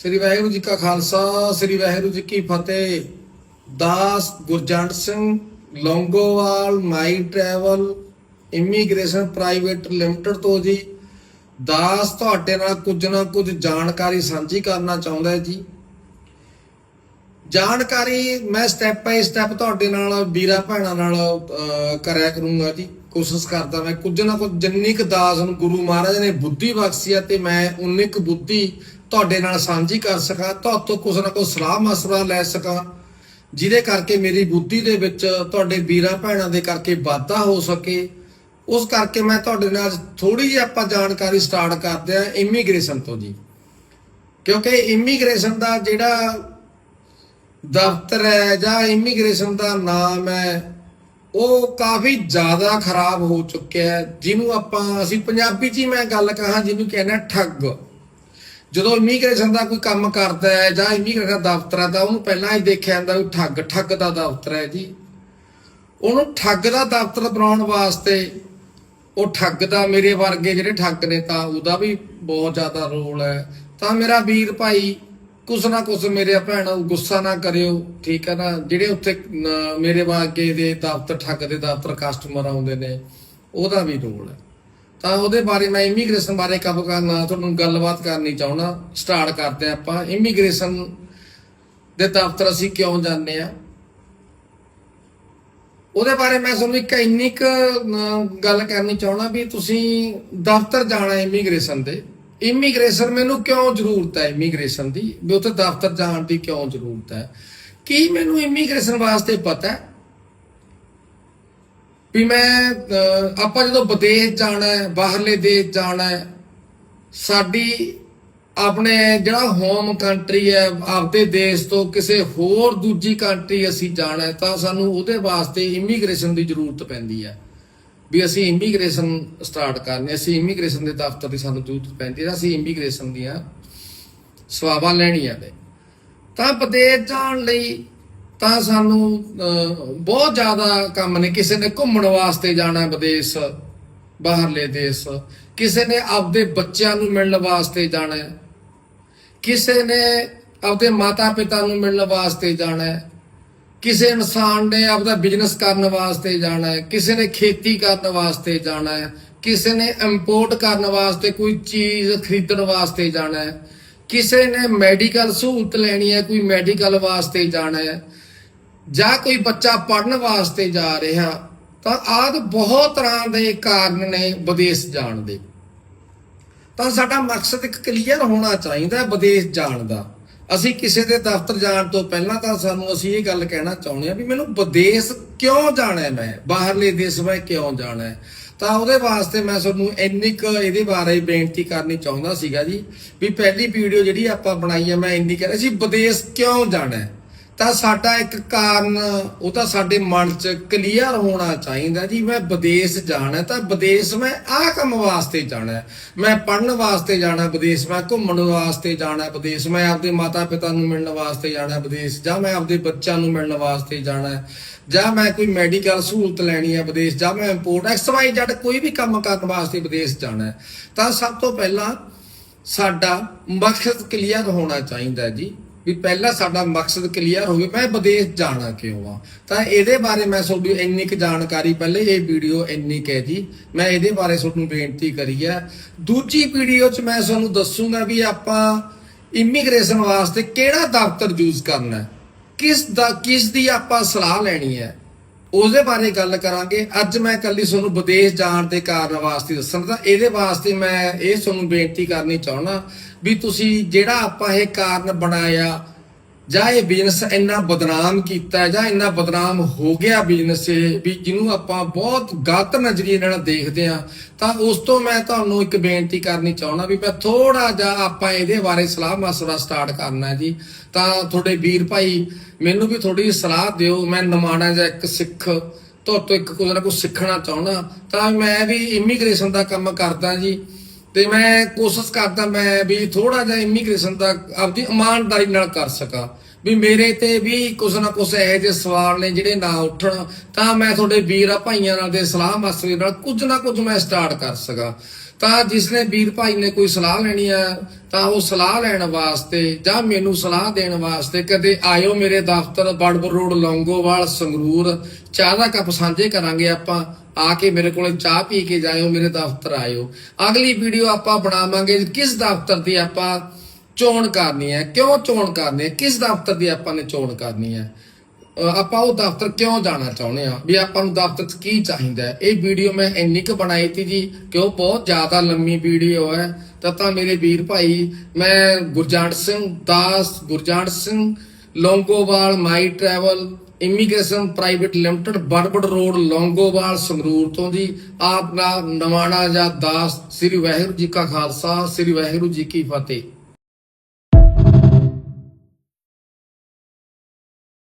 ਸ੍ਰੀ ਵਾਹਿਗੁਰੂ ਜੀ ਕਾ ਖਾਲਸਾ, ਸ੍ਰੀ ਵਾਹਿਗੁਰੂ ਜੀ ਕੀ ਫਤਿਹ। ਦਾਸ Gurjant Singh, Longowal, my travel, immigration private limited ਤੋਂ ਜੀ। ਦਾਸ ਤੁਹਾਡੇ ਨਾਲ ਕੁਝ ਨਾ ਕੁਝ ਜਾਣਕਾਰੀ ਸਾਂਝੀ ਕਰਨਾ ਚਾਹੁੰਦਾ ਹੈ ਜੀ। ਜਾਣਕਾਰੀ ਮੈਂ ਸਟੈਪ ਬਾਈ ਸਟੈਪ ਤੁਹਾਡੇ ਨਾਲ, ਵੀਰਾ ਭੈਣਾਂ ਨਾਲ ਕਰਿਆ ਕਰੂੰਗਾ ਜੀ। ਕੋਸ਼ਿਸ਼ ਕਰਦਾ ਮੈਂ ਕੁਝ ਨਾ ਕੁਝ, ਜਿੰਨੀ ਕੁ ਦਾਸ ਨੂੰ ਗੁਰੂ ਮਹਾਰਾਜ ਨੇ ਬੁੱਧੀ ਬਖਸ਼ੀ ਆ ਤੇ ਮੈਂ ਉਨੀ ਕੁ ਬੁੱਧੀ ਤੁਹਾਡੇ ਨਾਲ ਸਾਂਝੀ ਕਰ ਸਕਾਂ ਤੁਹਾਤੋਂ ਕੁਝ ਨਾ ਕੁਝ ਸਲਾਹ ਮਸ਼ਵਰਾ ਲੈ ਸਕਾਂ, ਜਿਹਦੇ ਕਰਕੇ ਮੇਰੀ ਬੁੱਧੀ ਦੇ ਵਿੱਚ ਤੁਹਾਡੇ ਵੀਰਾਂ ਭੈਣਾਂ ਦੇ ਕਰਕੇ ਵਾਧਾ ਹੋ ਸਕੇ। ਉਸ ਕਰਕੇ ਮੈਂ ਤੁਹਾਡੇ ਨਾਲ ਥੋੜੀ ਜਿਹੀ ਆਪਾਂ ਜਾਣਕਾਰੀ ਸਟਾਰਟ ਕਰਦੇ ਆ ਇਮੀਗ੍ਰੇਸ਼ਨ ਤੋਂ ਜੀ। ਕਿਉਂਕਿ ਇਮੀਗ੍ਰੇਸ਼ਨ ਦਾ ਜਿਹੜਾ ਦਫ਼ਤਰ ਹੈ ਜਾਂ ਇਮੀਗ੍ਰੇਸ਼ਨ ਦਾ ਨਾਮ ਹੈ, ਉਹ ਕਾਫੀ ਜ਼ਿਆਦਾ ਖਰਾਬ ਹੋ ਚੁੱਕਿਆ ਹੈ। ਜਿਹਨੂੰ ਆਪਾਂ, ਅਸੀਂ ਪੰਜਾਬੀ 'ਚ ਹੀ ਮੈਂ ਗੱਲ ਕਹਾਂ, ਜਿਹਨੂੰ ਕਹਿੰਦੇ ਆ ਠੱਗ। ਜਦੋਂ ਇਮੀਗ੍ਰੇਸ਼ਨ ਦਾ ਕੋਈ ਕੰਮ ਕਰਦਾ ਹੈ ਜਾਂ ਇਮੀਗ੍ਰੇਸ਼ਨ ਦਾ ਉਹਨੂੰ ਪਹਿਲਾਂ ਹੀ ਦੇਖਿਆ ਜਾਂਦਾ ਵੀ ਠੱਗ ਠੱਗ ਦਾ ਦਫ਼ਤਰ ਹੈ ਜੀ। ਉਹਨੂੰ ਠੱਗ ਦਾ ਦਫ਼ਤਰ ਬਣਾਉਣ ਵਾਸਤੇ ਉਹ ਠੱਗ ਦਾ ਮੇਰੇ ਵਰਗੇ ਜਿਹੜੇ ਠੱਗ ਨੇ ਤਾਂ ਉਹਦਾ ਵੀ ਬਹੁਤ ਜ਼ਿਆਦਾ ਰੋਲ ਹੈ। ਤਾਂ ਮੇਰਾ ਵੀਰ ਭਾਈ ਕੁਛ ਨਾ ਕੁਛ ਮੇਰੇ ਭੈਣਾਂ ਗੁੱਸਾ ਨਾ ਕਰਿਓ, ਠੀਕ ਹੈ ਨਾ? ਜਿਹੜੇ ਉੱਥੇ ਮੇਰੇ ਵਰਗੇ ਦੇ ਦਫ਼ਤਰ, ਠੱਗ ਦੇ ਦਫ਼ਤਰ ਕਸਟਮਰ ਆਉਂਦੇ ਨੇ, ਉਹਦਾ ਵੀ ਰੋਲ ਹੈ। ਤਾਂ ਉਹਦੇ ਬਾਰੇ ਮੈਂ ਇਮੀਗ੍ਰੇਸ਼ਨ ਬਾਰੇ ਕੰਮ ਕਰਨਾ ਤੁਹਾਨੂੰ ਗੱਲਬਾਤ ਕਰਨੀ ਚਾਹੁੰਦਾ। ਸਟਾਰਟ ਕਰਦੇ ਹਾਂ ਆਪਾਂ। ਇਮੀਗ੍ਰੇਸ਼ਨ ਦੇ ਦਫ਼ਤਰ ਅਸੀਂ ਕਿਉਂ ਜਾਂਦੇ ਆ ਉਹਦੇ ਬਾਰੇ ਮੈਂ ਤੁਹਾਨੂੰ ਇੱਕ ਇੰਨੀ ਕੁ ਗੱਲ ਕਰਨੀ ਚਾਹਣਾ ਵੀ ਤੁਸੀਂ ਦਫ਼ਤਰ ਜਾਣਾ ਇਮੀਗ੍ਰੇਸ਼ਨ ਦੇ ਇਮੀਗ੍ਰੇਸ਼ਨ ਮੈਨੂੰ ਕਿਉਂ ਜ਼ਰੂਰਤ ਹੈ ਇਮੀਗ੍ਰੇਸ਼ਨ ਦੀ? ਵੀ ਉੱਥੇ ਦਫ਼ਤਰ ਜਾਣ ਦੀ ਕਿਉਂ ਜ਼ਰੂਰਤ ਹੈ? ਕੀ ਮੈਨੂੰ ਇਮੀਗ੍ਰੇਸ਼ਨ ਵਾਸਤੇ ਪਤਾ ਹੈ? ਵੀ ਮੈਂ ਆਪਾਂ ਜਦੋਂ ਵਿਦੇਸ਼ ਜਾਣਾ ਹੈ, ਬਾਹਰਲੇ ਦੇਸ਼ ਜਾਣਾ ਹੈ, ਸਾਡੀ ਆਪਣੇ ਜਿਹੜਾ ਹੋਮ ਕੰਟਰੀ ਹੈ, ਆਪਦੇ ਦੇਸ਼ ਤੋਂ ਕਿਸੇ ਹੋਰ ਦੂਜੀ ਕੰਟਰੀ ਅਸੀਂ ਜਾਣਾ ਹੈ, ਤਾਂ ਸਾਨੂੰ ਉਹਦੇ ਵਾਸਤੇ ਇਮੀਗ੍ਰੇਸ਼ਨ ਦੀ ਜ਼ਰੂਰਤ ਪੈਂਦੀ ਹੈ। ਵੀ ਅਸੀਂ ਇਮੀਗ੍ਰੇਸ਼ਨ ਸਟਾਰਟ ਕਰਨੀ ਅਸੀਂ ਇਮੀਗ੍ਰੇਸ਼ਨ ਦੇ ਦਫ਼ਤਰ ਦੀ ਸਾਨੂੰ ਜ਼ਰੂਰਤ ਪੈਂਦੀ ਹੈ, ਅਸੀਂ ਇਮੀਗ੍ਰੇਸ਼ਨ ਦੀਆਂ ਸਵਾਬਾਂ ਲੈਣੀਆਂ ਨੇ। ਤਾਂ ਵਿਦੇਸ਼ ਜਾਣ ਲਈ ਤਾਂ ਸਾਨੂੰ ਅਹ, ਬਹੁਤ ਜ਼ਿਆਦਾ ਕੰਮ ਨੇ। ਕਿਸੇ ਨੇ ਘੁੰਮਣ ਵਾਸਤੇ ਜਾਣਾ ਵਿਦੇਸ਼ ਬਾਹਰਲੇ ਦੇਸ਼। ਕਿਸੇ ਨੇ ਆਪਦੇ ਬੱਚਿਆਂ ਨੂੰ ਮਿਲਣ ਵਾਸਤੇ ਜਾਣਾ ਕਿਸੇ ਨੇ ਆਪਦੇ ਮਾਤਾ ਪਿਤਾ ਨੂੰ ਮਿਲਣ ਵਾਸਤੇ ਜਾਣਾ ਕਿਸੇ ਇਨਸਾਨ ਨੇ ਆਪਦਾ ਬਿਜ਼ਨਸ ਕਰਨ ਵਾਸਤੇ ਜਾਣਾ ਹੈ। ਕਿਸੇ ਨੇ ਖੇਤੀ ਕਰਨ ਵਾਸਤੇ ਜਾਣਾ ਹੈ। ਕਿਸੇ ਨੇ ਇੰਪੋਰਟ ਕਰਨ ਵਾਸਤੇ ਕੋਈ ਚੀਜ਼ ਖਰੀਦਣ ਵਾਸਤੇ ਜਾਣਾ ਹੈ। ਕਿਸੇ ਨੇ ਮੈਡੀਕਲ ਸਹੂਲਤ ਲੈਣੀ ਹੈ ਕੋਈ ਮੈਡੀਕਲ ਵਾਸਤੇ ਜਾਣਾ ਹੈ। ਜਾਂ ਕੋਈ ਬੱਚਾ ਪੜਨ ਵਾਸਤੇ ਜਾ ਰਿਹਾ, ਤਾਂ ਆਦ ਬਹੁਤ ਤਰ੍ਹਾਂ ਦੇ ਕਾਰਨ ਨੇ ਵਿਦੇਸ਼ ਜਾਣ ਦੇ। ਤਾਂ ਸਾਡਾ ਮਕਸਦ ਇੱਕ ਕਲੀਅਰ ਹੋਣਾ ਚਾਹੀਦਾ ਵਿਦੇਸ਼ ਜਾਣ ਦਾ। ਅਸੀਂ ਕਿਸੇ ਦੇ ਦਫ਼ਤਰ ਜਾਣ ਤੋਂ ਪਹਿਲਾਂ ਤਾਂ ਸਾਨੂੰ ਅਸੀਂ ਇਹ ਗੱਲ ਕਹਿਣਾ ਚਾਹੁੰਦੇ ਆ ਵੀ ਮੈਨੂੰ ਵਿਦੇਸ਼ ਕਿਉਂ ਜਾਣਾ ਹੈ? ਮੈਂ ਬਾਹਰਲੇ ਦੇਸ਼ ਵਿੱਚ ਕਿਉਂ ਜਾਣਾ ਹੈ? ਤਾਂ ਉਹਦੇ ਵਾਸਤੇ ਮੈਂ ਤੁਹਾਨੂੰ ਇੰਨੀ ਕੁ ਇਹਦੇ ਬਾਰੇ ਬੇਨਤੀ ਕਰਨੀ ਚਾਹੁੰਦਾ ਸੀਗਾ ਜੀ, ਵੀ ਪਹਿਲੀ ਵੀਡੀਓ ਜਿਹੜੀ ਆਪਾਂ ਬਣਾਈ ਹੈ, ਮੈਂ ਇੰਨੀ ਕਹਿ ਰਿਹਾ ਸੀ, ਵਿਦੇਸ਼ ਕਿਉਂ ਜਾਣਾ ਹੈ? ਤਾਂ ਸਾਡਾ ਇੱਕ ਕਾਰਨ, ਉਹ ਤਾਂ ਸਾਡੇ ਮਨ 'ਚ ਕਲੀਅਰ ਹੋਣਾ ਚਾਹੀਦਾ ਜੀ, ਮੈਂ ਵਿਦੇਸ਼ ਜਾਣਾ, ਤਾਂ ਵਿਦੇਸ਼ ਮੈਂ ਆਹ ਕੰਮ ਵਾਸਤੇ ਜਾਣਾ ਮੈਂ ਪੜਨ ਵਾਸਤੇ ਜਾਣਾ ਵਿਦੇਸ਼, ਮੈਂ ਘੁੰਮਣ ਵਾਸਤੇ ਜਾਣਾ ਵਿਦੇਸ਼, ਮੈਂ ਆਪਦੇ ਮਾਤਾ ਪਿਤਾ ਨੂੰ ਮਿਲਣ ਵਾਸਤੇ ਜਾਣਾ ਵਿਦੇਸ਼, ਜਾਂ ਮੈਂ ਆਪਦੇ ਬੱਚਿਆਂ ਨੂੰ ਮਿਲਣ ਵਾਸਤੇ ਜਾਣਾ ਜਾਂ ਮੈਂ ਕੋਈ ਮੈਡੀਕਲ ਸਹੂਲਤ ਲੈਣੀ ਹੈ ਵਿਦੇਸ਼, ਜਾਂ ਮੈਂ ਇੰਪੋਰਟ ਐਕਸ ਵਾਈ ਕੋਈ ਵੀ ਕੰਮ ਕਰਨ ਵਾਸਤੇ ਵਿਦੇਸ਼ ਜਾਣਾ ਤਾਂ ਸਭ ਤੋਂ ਪਹਿਲਾਂ ਸਾਡਾ ਮਕਸਦ ਕਲੀਅਰ ਹੋਣਾ ਚਾਹੀਦਾ ਜੀ। ਵੀ ਪਹਿਲਾਂ ਸਾਡਾ ਮਕਸਦ ਕਲੀਅਰ ਹੋਵੇ, ਮੈਂ ਵਿਦੇਸ਼ ਜਾਣਾ ਕਿਉਂ ਆ? ਤਾਂ ਇਹਦੇ ਬਾਰੇ ਮੈਂ ਤੁਹਾਨੂੰ ਇੰਨੀ ਕੁ ਜਾਣਕਾਰੀ ਪਹਿਲੇ, ਇਹ ਵੀਡੀਓ ਇੰਨੀ ਕਹਿ ਜੀ। ਮੈਂ ਇਹਦੇ ਬਾਰੇ ਤੁਹਾਨੂੰ ਬੇਨਤੀ ਕਰੀ ਹੈ ਦੂਜੀ ਵੀਡੀਓ 'ਚ ਮੈਂ ਤੁਹਾਨੂੰ ਦੱਸੂਗਾ ਵੀ ਆਪਾਂ ਇਮੀਗ੍ਰੇਸ਼ਨ ਵਾਸਤੇ ਕਿਹੜਾ ਦਫ਼ਤਰ ਯੂਜ਼ ਕਰਨਾ ਕਿਸ ਦਾ, ਕਿਸ ਦੀ ਆਪਾਂ ਸਲਾਹ ਲੈਣੀ ਹੈ? ਉਹਦੇ ਬਾਰੇ ਗੱਲ ਕਰਾਂਗੇ। ਅੱਜ ਮੈਂ ਕੱਲੀ ਤੁਹਾਨੂੰ ਵਿਦੇਸ਼ ਜਾਣ ਦੇ ਕਾਰਨ ਵਾਸਤੇ ਦੱਸਣ ਤਾਂ ਇਹਦੇ ਵਾਸਤੇ ਮੈਂ ਇਹ ਤੁਹਾਨੂੰ ਬੇਨਤੀ ਕਰਨੀ ਚਾਹੁੰਦਾ ਵੀ ਤੁਸੀਂ ਜਿਹੜਾ ਆਪਾਂ ਇਹ ਕਾਰਨ ਬਣਾਇਆ ਜਾਂ ਇਹ ਬਿਜ਼ਨਸ ਇੰਨਾ ਬਦਨਾਮ ਕੀਤਾ ਜਾਂ ਇੰਨਾ ਬਦਨਾਮ ਹੋ ਗਿਆ ਬਿਜ਼ਨਸ ਇਹ, ਵੀ ਜਿਹਨੂੰ ਆਪਾਂ ਬਹੁਤ ਗਲਤ ਨਜ਼ਰੀਏ ਨਾਲ ਦੇਖਦੇ ਆ ਤਾਂ ਉਸ ਤੋਂ ਮੈਂ ਤੁਹਾਨੂੰ ਇੱਕ ਬੇਨਤੀ ਕਰਨੀ ਚਾਹੁੰਦਾ ਵੀ ਮੈਂ ਥੋੜਾ ਜਿਹਾ ਆਪਾਂ ਇਹਦੇ ਬਾਰੇ ਸਲਾਹ ਮਸ਼ਵਰਾ ਸਟਾਰਟ ਕਰਨਾ ਜੀ। ਤਾਂ ਤੁਹਾਡੇ ਵੀਰ ਭਾਈ ਮੈਨੂੰ ਵੀ ਥੋੜੀ ਸਲਾਹ ਦਿਓ, ਮੈਂ ਨਮਾਣਾ ਜਾਂ ਇੱਕ ਸਿੱਖ, ਤੁਹਾਡੇ ਤੋਂ ਇੱਕ ਕੁਝ ਨਾ ਕੁਝ ਸਿੱਖਣਾ ਚਾਹੁੰਦਾ, ਤਾਂ ਮੈਂ ਵੀ ਇਮੀਗ੍ਰੇਸ਼ਨ ਦਾ ਕੰਮ ਕਰਦਾ ਜੀ। ਤੇ ਮੈਂ ਕੋਸ਼ਿਸ਼ ਕਰਦਾ ਮੈਂ ਵੀ ਥੋੜਾ ਜਿਹਾ ਇਮੀਗ੍ਰੇਸ਼ਨ ਦਾ ਆਪਦੀ ਇਮਾਨਦਾਰੀ ਨਾਲ ਕਰ ਸਕਾਂ। ਵੀ ਮੇਰੇ ਤੇ ਵੀ ਕੁਝ ਨਾ ਕੁਝ ਇਹੋ ਜਿਹੇ ਸਵਾਲ ਨੇ ਜਿਹੜੇ ਨਾ ਉੱਠਣ। ਤਾਂ ਮੈਂ ਤੁਹਾਡੇ ਵੀਰ ਭਾਈਆਂ ਨਾਲ ਦੇ ਸਲਾਹ ਮਸਲੇ ਨਾਲ ਕੁਝ ਨਾ ਕੁਝ ਮੈਂ ਸਟਾਰਟ ਕਰ ਸਕਾਂ। ਤਾਂ ਜਿਸਨੇ ਵੀਰ ਭਾਈ ਨੇ ਕੋਈ ਸਲਾਹ ਲੈਣੀ ਆ, ਤਾਂ ਉਹ ਸਲਾਹ ਲੈਣ ਵਾਸਤੇ ਜਾਂ ਮੈਨੂੰ ਸਲਾਹ ਦੇਣ ਵਾਸਤੇ ਕਦੇ ਆਇਓ ਮੇਰੇ ਦਫ਼ਤਰ ਬੜਬੜ ਰੋਡ, ਲੌਂਗੋਵਾਲ, ਸੰਗਰੂਰ। ਚਾਹ ਦਾ ਕੱਪ ਸਾਂਝੇ ਕਰਾਂਗੇ ਆਪਾਂ। ਆ ਕੇ ਮੇਰੇ ਕੋਲੇ ਚਾਹ ਪੀ ਕੇ ਜਾਇਓ, ਮੇਰੇ ਦਫ਼ਤਰ ਆਇਓ। ਅਗਲੀ ਵੀਡੀਓ ਆਪਾਂ ਬਣਾਵਾਂਗੇ ਕਿਸ ਦਫ਼ਤਰ ਦੀ ਆਪਾਂ ਚੋਣ ਕਰਨੀ ਹੈ। ਕਿਉਂ ਚੋਣ ਕਰਨੀ ਹੈ? ਕਿਸ ਦਫ਼ਤਰ ਦੀ ਆਪਾਂ ਨੇ ਚੋਣ ਕਰਨੀ ਹੈ? ਆਪਾਂ ਉਹ ਦਫ਼ਤਰ ਕਿਉਂ ਜਾਣਾ ਚਾਹੁੰਦੇ ਆ ਵੀ ਆਪਾਂ ਨੂੰ ਦਫ਼ਤਰ 'ਚ ਕੀ ਚਾਹੀਦਾ ਹੈ? ਇਹ ਵੀਡੀਓ ਮੈਂ ਇੰਨੀ ਕੁ ਬਣਾਈ ਤੀ ਜੀ ਕਿ ਉਹ ਬਹੁਤ ਜ਼ਿਆਦਾ ਲੰਮੀ ਵੀਡੀਓ ਹੈ। ਤਾਂ ਤਾਂ ਮੇਰੇ ਵੀਰ ਭਾਈ, ਮੈਂ ਗੁਰਜੰਟ ਸਿੰਘ ਦਾਸ, Gurjant Singh, Longowal, my travel, immigration private limited, Barbar road, Longowal, Sangrur ਤੋਂ ਜੀ। ਆਪ ਦਾ ਨਵਾਣਾ ਜਾਂ ਦਾਸ, ਸ੍ਰੀ ਵਾਹਿਗੁਰੂ ਜੀ ਕਾ ਖਾਲਸਾ, ਸ੍ਰੀ ਵਾਹਿਗੁਰੂ ਜੀ ਕੀ ਫਤਿਹ।